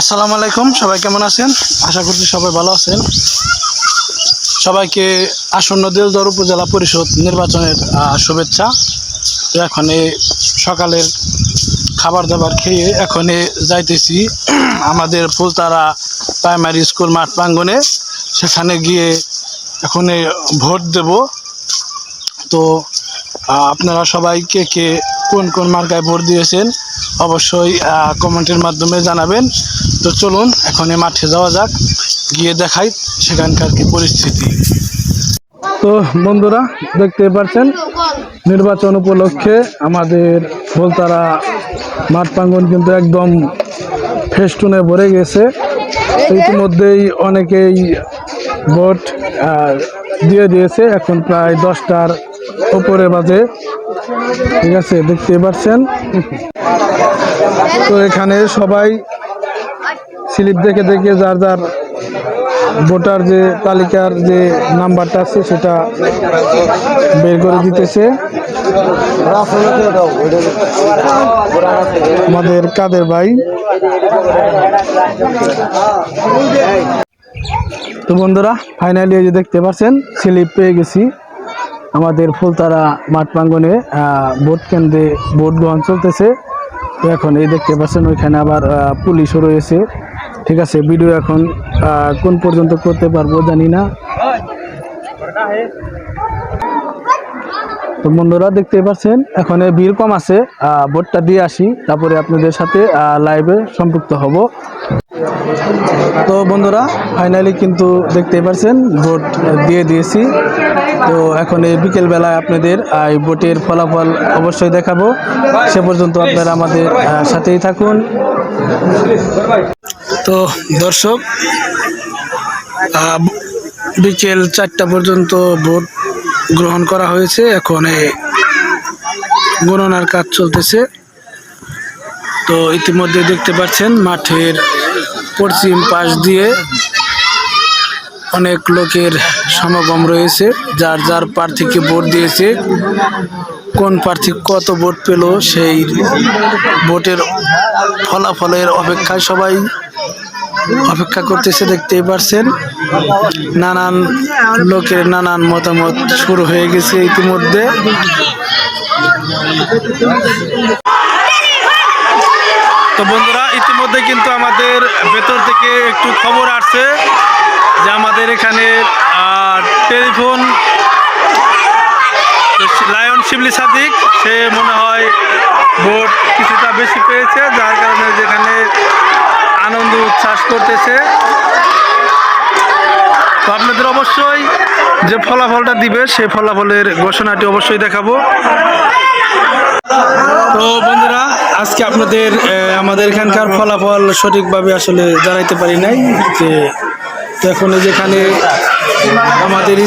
আসসালামু আলাইকুম, সবাই কেমন আছেন? আশা করছি সবাই ভালো আছেন। সবাইকে আসন্ন দেলদর উপজেলা পরিষদ নির্বাচনের শুভেচ্ছা। এখন সকালের খাবার দাবার খেয়ে এখন যাইতেছি আমাদের ফুলতারা প্রাইমারি স্কুল মাঠ প্রাঙ্গনে সেখানে গিয়ে এখন ভোট দেব। তো আপনারা সবাই কে কে কোন কোন মার্কায় ভোট দিয়েছেন অবশ্যই কমেন্টের মাধ্যমে জানাবেন। তো চলুন, এখন মাঠে যাওয়া যাক, গিয়ে দেখাই সেখানকার কি পরিস্থিতি। তো বন্ধুরা, দেখতে পাচ্ছেন, নির্বাচন উপলক্ষে আমাদের ফুলতারা মাঠ প্রাঙ্গন কিন্তু একদম ফেস্টুনে ভরে গেছে। ইতিমধ্যেই অনেকেই ভোট দিয়ে দিয়েছে। এখন প্রায় দশটার উপরে বাজে। ঠিক আছে, দেখতে পাচ্ছেন তো এখানে সবাই স্লিপ দেখে দেখে যার যার ভোটার যে তালিকার যে নাম্বারটা আছে সেটা বের করে দিতেছে। আমাদের কাদের ভাই? তো বন্ধুরা ফাইনালি এই যে দেখতে পাচ্ছেন স্লিপ পেয়ে গেছি। আমাদের ফুলতারা মাঠ প্রাঙ্গনে ভোট কেন্দ্রে ভোট গ্রহণ চলতেছে। এখন এই দেখতে পাচ্ছেন, ওইখানে আবার পুলিশও রয়েছে। ঠিক আছে, ভিডিও এখন কোন পর্যন্ত করতে পারব জানি না। তো বন্ধুরা দেখতে পাচ্ছেন, এখন ভিড় কম আছে ভোটটা দিয়ে আসি, তারপরে আপনাদের সাথে লাইভে সম্পৃক্ত হব। তো বন্ধুরা ফাইনালি কিন্তু দেখতে পাচ্ছেন, ভোট দিয়ে দিয়েছি। তো এখন এই বিকেলবেলায় আপনাদের এই ভোটের ফলাফল অবশ্যই দেখাবো। সে পর্যন্ত আপনারা আমাদের সাথেই থাকুন। তো দর্শক বিকেল চারটা পর্যন্ত ভোট গ্রহণ করা হয়েছে। এখন গণনার কাজ চলতেছে। তো ইতিমধ্যে দেখতে পাচ্ছেন, মাঠের পশ্চিম পাশ দিয়ে অনেক লোকের সমাগম রয়েছে, যার যার প্রার্থীকে ভোট দিয়েছে, কোন প্রার্থী কত ভোট পেল সেই ভোটের ফলাফলের অপেক্ষায় সবাই অপেক্ষা করতেছে, দেখতেই পারছেন। নানান লোকের নানান মতামত শুরু হয়ে গেছে ইতিমধ্যে। তো বন্ধুরা, ইতিমধ্যে কিন্তু আমাদের ভেতর থেকে একটু খবর আসছে। যে আমাদের এখানে টেলিফোন, লায়ন শিবলি সাদিক, সে মনে হয় ভোট কিছুটা বেশি পেয়েছে, যার কারণে যেখানে আনন্দ উচ্ছ্বাস করতেছে। তো আপনাদের অবশ্যই যে ফলাফলটা দিবে সেই ফলাফলের ঘোষণাটি অবশ্যই দেখাবো। তো বন্ধুরা, আজকে আপনাদের আমাদের এখানকার ফলাফল সঠিকভাবে আসলে জানাইতে পারি নাই যে তো এখন যেখানে আমাদের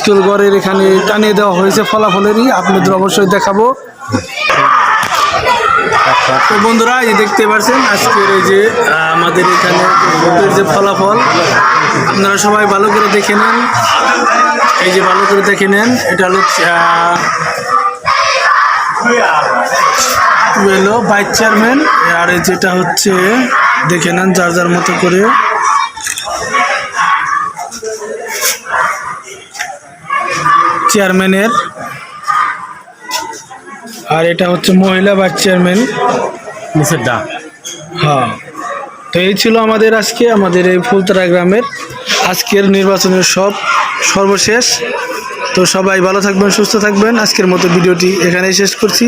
স্কুল ঘরের এখানে টানিয়ে দেওয়া হয়েছে ফলাফলেরই, আপনাদের অবশ্যই দেখাবো। তো বন্ধুরা, এই দেখতে পাচ্ছেন আজকের এই যে আমাদের এখানে ভোটের যে ফলাফল, আপনারা সবাই ভালো করে দেখে নেন। এই যে ভালো করে দেখে নেন, এটা হলো হলো ভাইস চেয়ারম্যান আর যেটা হচ্ছে, দেখে নেন যার যার মতো করে। চেয়ারম্যানের। আর এটা হচ্ছে মহিলা ভাইস চেয়ারম্যান। নিচের ডা। হ্যাঁ। তো এই ছিল আমাদের আজকে আমাদের এই ফুলতরা গ্রামের আজকের নির্বাচনের সব সর্বশেষ। তো সবাই ভালো থাকবেন সুস্থ থাকবেন। আজকের মতো ভিডিওটি এখানেই শেষ করছি।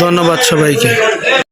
ধন্যবাদ সবাইকে।